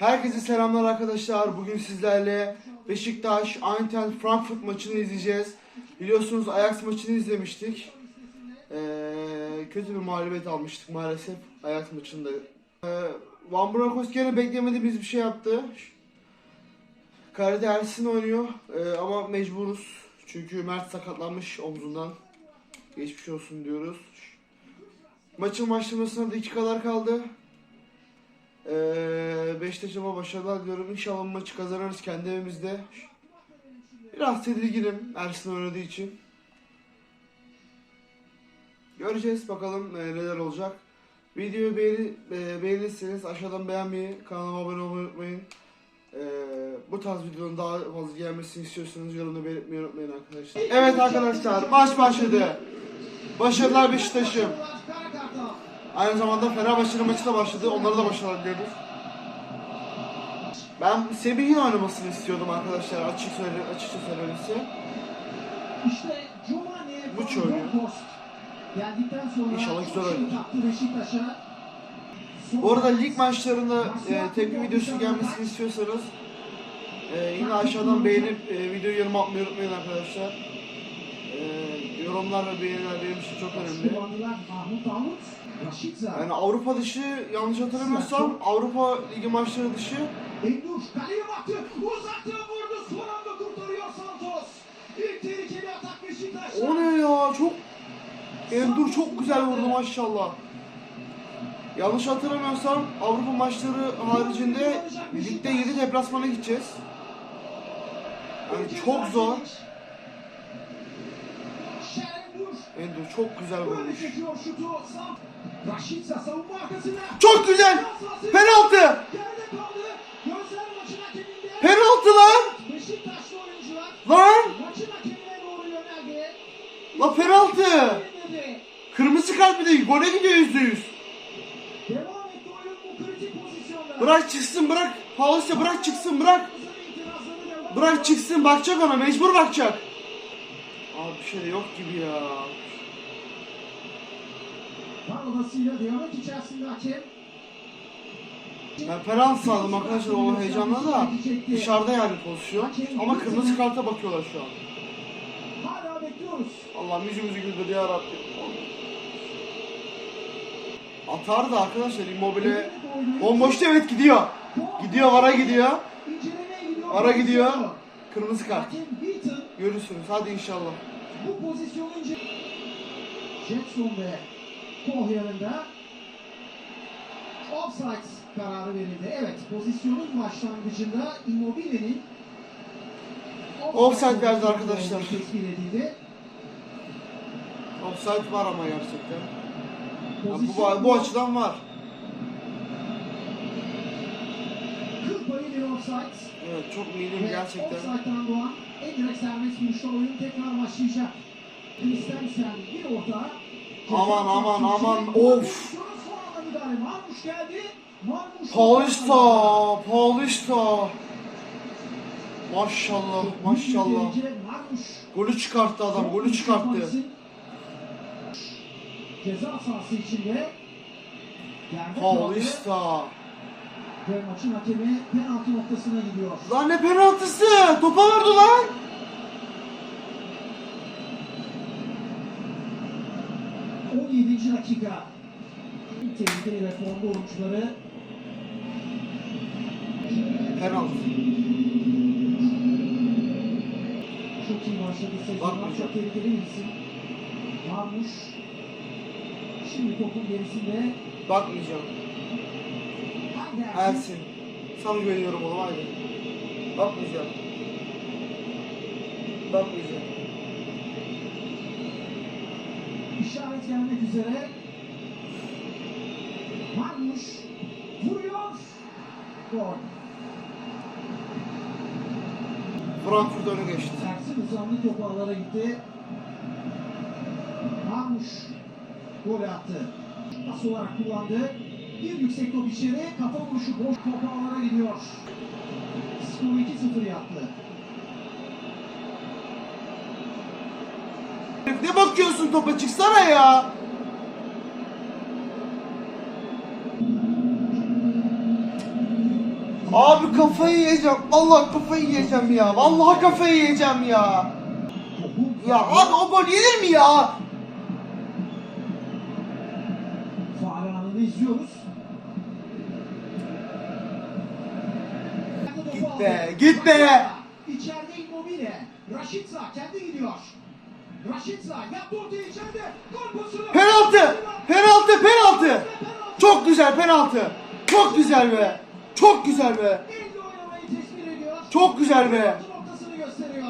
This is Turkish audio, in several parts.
Herkese selamlar arkadaşlar. Bugün sizlerle Beşiktaş Eintracht Frankfurt maçını izleyeceğiz. Biliyorsunuz Ajax maçını izlemiştik. Ee, kötü bir mağlubiyet almıştık maalesef Ajax maçında. Ee, Van Bronckhorst gene beklemediğimiz bir şey yaptı. Kalede Ersin oynuyor Ee, ama mecburuz. Çünkü Mert sakatlanmış omzundan. Geçmiş olsun diyoruz. Maçın başlamasına dakikalar kaldı. Ee, Beşiktaş'a başarılar diliyorum. İnşallah maçı kazanırız kendi evimizde. Biraz tedirginim Ersin oynadığı için. Göreceğiz bakalım e, neler olacak. Videoyu beğeni, e, beğenirseniz aşağıdan beğenmeyi, kanalıma abone olmayı unutmayın. E, bu tarz videonun daha fazla gelmesini istiyorsanız yorumda belirtmeyi unutmayın arkadaşlar. Evet arkadaşlar maç başladı. Başarılar Beşiktaş'ım. Aynı zamanda Fenerbahçe'nin maçı da başladı. Onlara da başarılar diliyoruz. Ben Semih'in oynamasını istiyordum arkadaşlar açık söyle açıkça söylemesi. İşte Bu çölü. Bronckhorst geldikten sonra İnşallah güzel oynar. Bu arada lig maçlarında e, tepki videosu gelmesini istiyorsanız e, yine aşağıdan beğenip e, videoyu yorum atmayı unutmayın arkadaşlar. E, yorumlar ve beğeniler benim için çok önemli. Yani Avrupa dışı yanlış hatırlamıyorsam Avrupa Ligi maçları dışı Endur kaleye baktı, uzattı, vurdu, son anda kurtarıyor Santos. İlk tehlikeli atak Beşiktaş'ta. O ne ya çok Endur çok güzel vurdu maşallah. Yanlış hatırlamıyorsam Avrupa maçları haricinde ligde 7 deplasmana gideceğiz. Yani çok zor. Endur çok güzel vurmuş. Çok güzel. Penaltı. Penaltı lan. Lan. La penaltı. Kırmızı kart bir de gole gidiyor yüzde yüz. Bırak çıksın bırak. Paulista bırak çıksın bırak. Bırak çıksın bakacak ona mecbur bakacak. Abi bir şey de yok gibi ya. Parlasıyla diyalog içerisinde hakem. Ben penaltı sağladım arkadaşlar o heyecanla da dışarıda yani pozisyon. Ama kırmızı karta bakıyorlar şu an. Hala bekliyoruz. Allah'ım yüzümüzü güldür ya Rabbim. Atar da arkadaşlar immobile. Bomboşta evet gidiyor. Gidiyor vara gidiyor. Vara gidiyor. Kırmızı kart. Görürsünüz hadi inşallah. bu pozisyonu. Jetson ve Koh yanında offside kararı verildi. Evet pozisyonun başlangıcında Immobile'nin Offside verdi arkadaşlar. Tespit edildi. Offside var ama gerçekten. Ya Pozisyon bu, bu açıdan var. kıl payı bir offside. Evet çok milim gerçekten. Offside'dan doğan en direkt serbest vuruşta oyun tekrar başlayacak. Christensen bir orta. Aman, aman, aman, of. Paulista, Paulista. Maşallah, maşallah. Golü çıkarttı adam, golü çıkarttı. Ceza sahası içinde. Paulista. Ve maçın hakemi penaltı noktasına gidiyor. Lan ne penaltısı? Topa vurdu lan. 17. dakika. Tehlikeli ve formda oyuncuları Penaltı. çok iyi başladı sezonlar. Çok tehlikeli bir isim. Marmuş. Şimdi topun gerisinde. Bakmayacağım. Ersin. Sana güveniyorum oğlum haydi. Bakmayacağım. Bakmayacağım. Gelmek üzere. Marmuş. Vuruyor. Gol. Frankfurt öne geçti. Ersin uzandı topu ağlara gitti. Marmuş. Gol attı. Pas olarak kullandı. Bir yüksek top içeri. Kafa vuruşu boş topu ağlara gidiyor. Skor 2-0 yaptı. Ne bakıyorsun topa çıksana ya. Abi kafayı yiyeceğim. Vallahi kafayı yiyeceğim ya. Vallahi kafayı yiyeceğim ya. Ya abi o gol yenir mi ya? anını izliyoruz. Git be, git be. İçeride Immobile. Raşitsa kendi gidiyor. Raşitsa yaptı ortaya içeride. Gol pozisyonu. Penaltı! Penaltı! Penaltı! Çok güzel penaltı. Çok güzel be. Çok güzel be. Elle oynamayı tespit ediyor. Çok güzel be. Penaltı noktasını gösteriyor.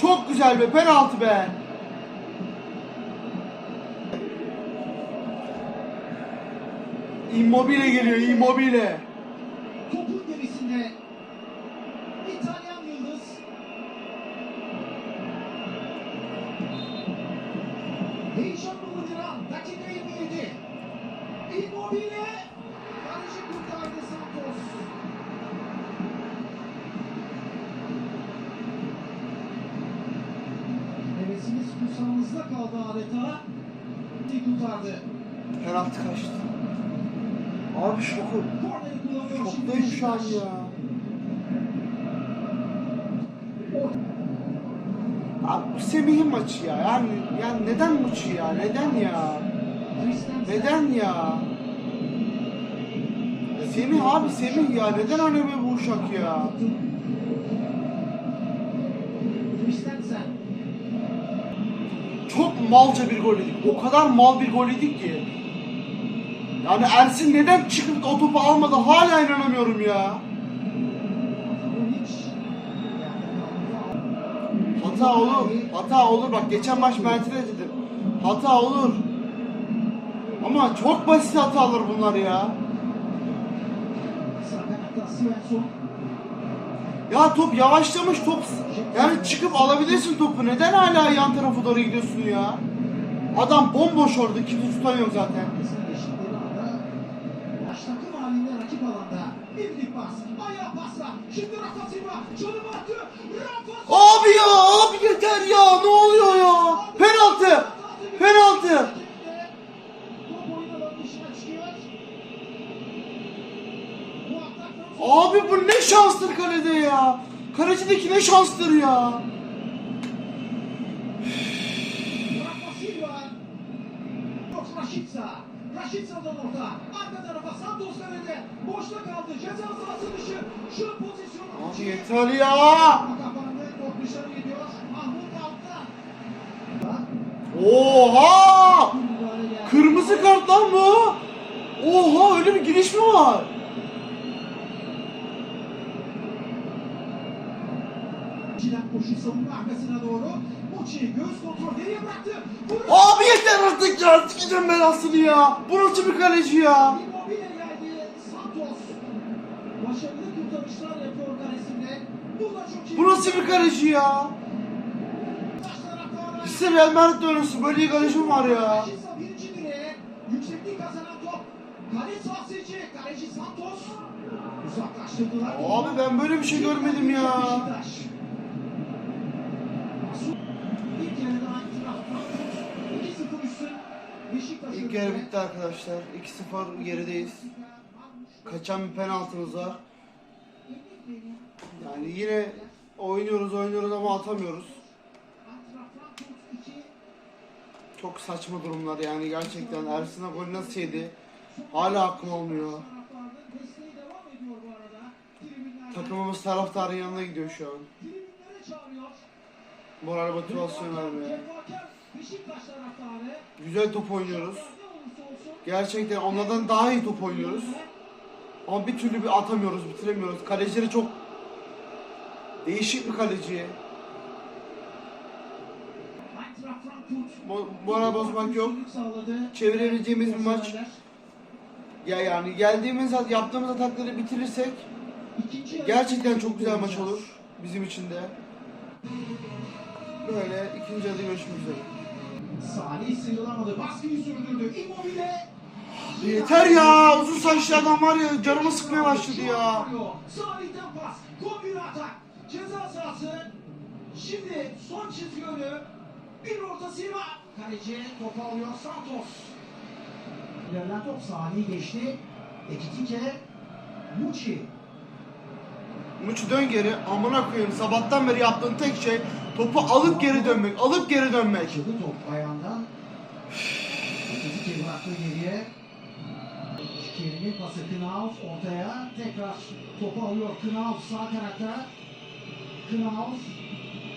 Çok güzel be. Penaltı be. Immobile geliyor. Immobile. Penaltı kaçtı. Abi şoku. Şoktayım şu an ya. Abi bu Semih'in maçı ya. Yani, yani neden maçı ya? Neden ya? Neden ya? Semih abi Semih ya. Neden oynamıyor bu uşak ya? Çok malca bir gol yedik. O kadar mal bir gol yedik ki. Yani Ersin neden çıkıp da o topu almadı hala inanamıyorum ya. Hata olur. Hata olur. Bak geçen maç Mert'e dedim. Hata olur. Ama çok basit hatalar bunlar ya. Ya top yavaşlamış top. Yani çıkıp alabilirsin topu. Neden hala yan tarafa doğru gidiyorsun ya? Adam bomboş orada. Kimse tutamıyor zaten. Şimdi Rafa Silva. Çalım attı. Rafa Abi ya abi yeter ya. Ne oluyor ya? Penaltı. Penaltı. Abi bu ne şanstır kalede ya. Kalecideki ne şanstır ya. Raşitsa. Raşitsa'dan orta. Arka tarafa Santos kalede. Boşta kaldı. Ceza sahası dışı. Şu pozisyon. Yeter ya. Oha. Kırmızı kart lan bu. Oha öyle bir giriş mi var? Koşu savunma arkasına doğru. Muçi göz kontrol nereye bıraktı? Abi yeter artık ya. Sikeceğim ben aslında ya. Bu nasıl bir kaleci ya? Immobile geldi. Santos. Başarılı kurtarışlar yapıyor karesinde. Bu da çok iyi. Bu nasıl bir kaleci ya? İşte Real Madrid oynuyorsun. Böyle bir kaleci mi var ya? Birinci direğe. Yüksekliği kazanan top. Kale sahası içi. Kaleci Santos. Uzaklaştırdılar. Abi ben böyle bir şey görmedim ya. Beşiktaş. Masum. İlk yarıda Eintracht Frankfurt 2-0 üstün. Beşiktaş İlk yarı bitti arkadaşlar. 2-0 gerideyiz. Kaçan bir penaltımız var. Yani yine oynuyoruz oynuyoruz ama atamıyoruz. Eintracht Frankfurt 2. Çok saçma durumlar yani gerçekten. Ersin'e gol nasıl yedi? Hala hakkım olmuyor. Bu. Takımımız taraftarın yanına gidiyor şu an. Çağırıyor. Moral motivasyon taraftarı. Güzel top oynuyoruz. Gerçekten onlardan daha iyi top oynuyoruz. Ama bir türlü bir atamıyoruz, bitiremiyoruz. Kalecileri çok değişik bir kaleci. Bu, bu ara bozmak yok. Çevirebileceğimiz bir maç. Ya yani geldiğimiz yaptığımız atakları bitirirsek gerçekten çok güzel maç olur bizim için de. Böyle ikinci yarıda görüşmek üzere. Salih sıyrılamadı. Baskıyı sürdürdü. Immobile. Yeter ya uzun saçlı adam var ya canımı sıkmaya başladı ya. Salih'ten pas. Kombine atak. Ceza sahası. Şimdi son çizgi önü. Bir orta Silva. Kaleci topu alıyor Santos. İlerlen top Salih geçti. Ekitike. Muçi. Muçi dön geri. Amına koyayım. Sabahtan beri yaptığın tek şey topu alıp geri dönmek. Alıp geri dönmek. Açıldı top ayağından. Öteki bıraktı geriye. Kerim'in pası Knauf ortaya. Tekrar topu alıyor Knauf sağ kanatta. Knauf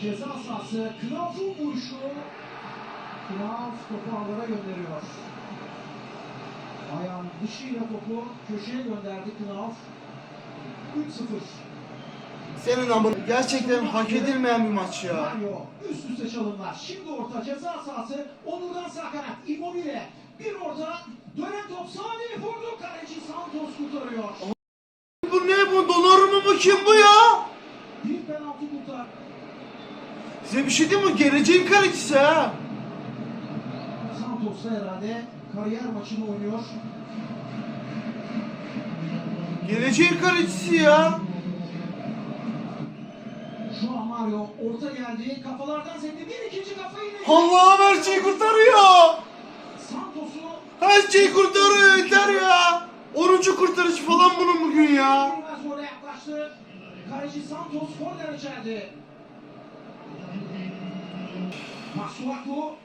ceza sahası. Knauf'un vuruşu. Knauf topu ağlara gönderiyor. Ayağın dışıyla topu köşeye gönderdi Knauf. 3-0. Senin amına. Gerçekten hak edilmeyen bir maç ya. Mario üst üste çalımlar. Şimdi orta ceza sahası. Onur'dan sağ kanat. Immobile. Bir orta. Dönen top saniye vurdu. Kaleci Santos kurtarıyor. Bu ne bu? Donarumma mı kim bu ya? Bir penaltı kurtar. Size bir şey diyeyim mi? Geleceğin kalecisi ha. Santos da herhalde kariyer maçını oynuyor. Geleceğin kalecisi ya. Şu an Mario orta geldi. Kafalardan sekti. Bir ikinci kafa yine. Allah'ım her şeyi kurtarıyor. Şeyi kurtarıyor yeter ya. 10. kurtarış falan bunun bugün ya. Gole yaklaştı. Kaleci Santos korner içerdi. Masuaku.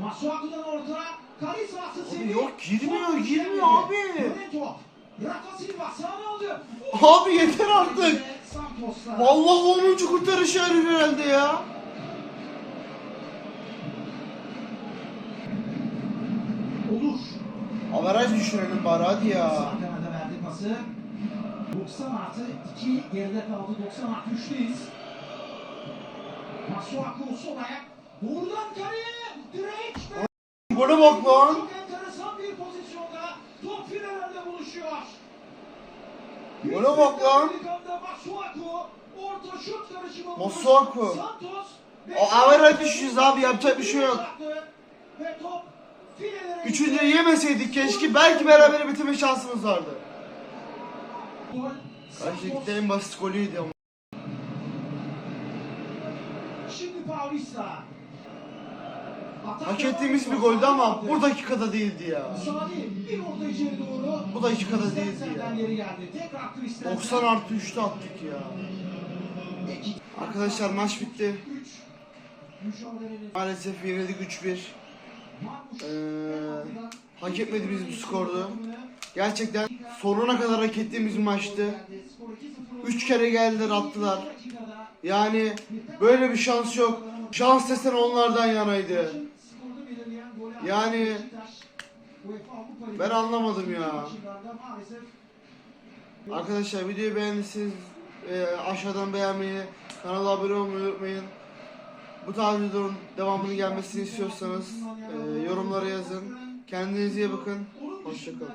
Masuaku'dan orta. Kale sahası Abi yok, girmiyor, girmiyor geldi. abi. Rafa Silva sağına aldı. Abi yeter artık. Vallahi 10. kurtarışı arıyor herhalde ya. Olur. Averaj düşürelim bari hadi ya. Sağ kanada verdi pası. 90 artı 2 geride kaldı. 90 artı 3'teyiz. Masuaku sol ayak. Buradan kaleye. Direkt. Gole bak lan. Çok enteresan bir pozisyonda top finalde buluşuyor. Gole bak lan. Masuaku orta şut karışımı. Masuaku. Santos O averaj düşüşüz abi, yapacak bir şey yok. Ve top filelere Üçüncü yemeseydik keşke belki beraber bitirme şansımız vardı. Gerçekten en basit golüydü ama. Şimdi Paulista. Hak ettiğimiz bir goldü ama bu dakikada değildi ya. Bu dakikada değildi ya. geri geldi. Tekrar Christensen. 90 artı 3'te attık ya. Arkadaşlar maç bitti. Maalesef yenildik 3-1. Ee, hak etmediğimiz bir skordu. Gerçekten sonuna kadar hak ettiğimiz maçtı. Skor 2-0 3 kere geldiler attılar. Yani böyle bir şans yok. Şans desen onlardan yanaydı. Yani ben anlamadım ya. Arkadaşlar videoyu beğendiyseniz e, aşağıdan beğenmeyi, kanala abone olmayı unutmayın. Bu tarz videoların devamını gelmesini istiyorsanız e, yorumlara yazın. Kendinize iyi bakın. Hoşçakalın.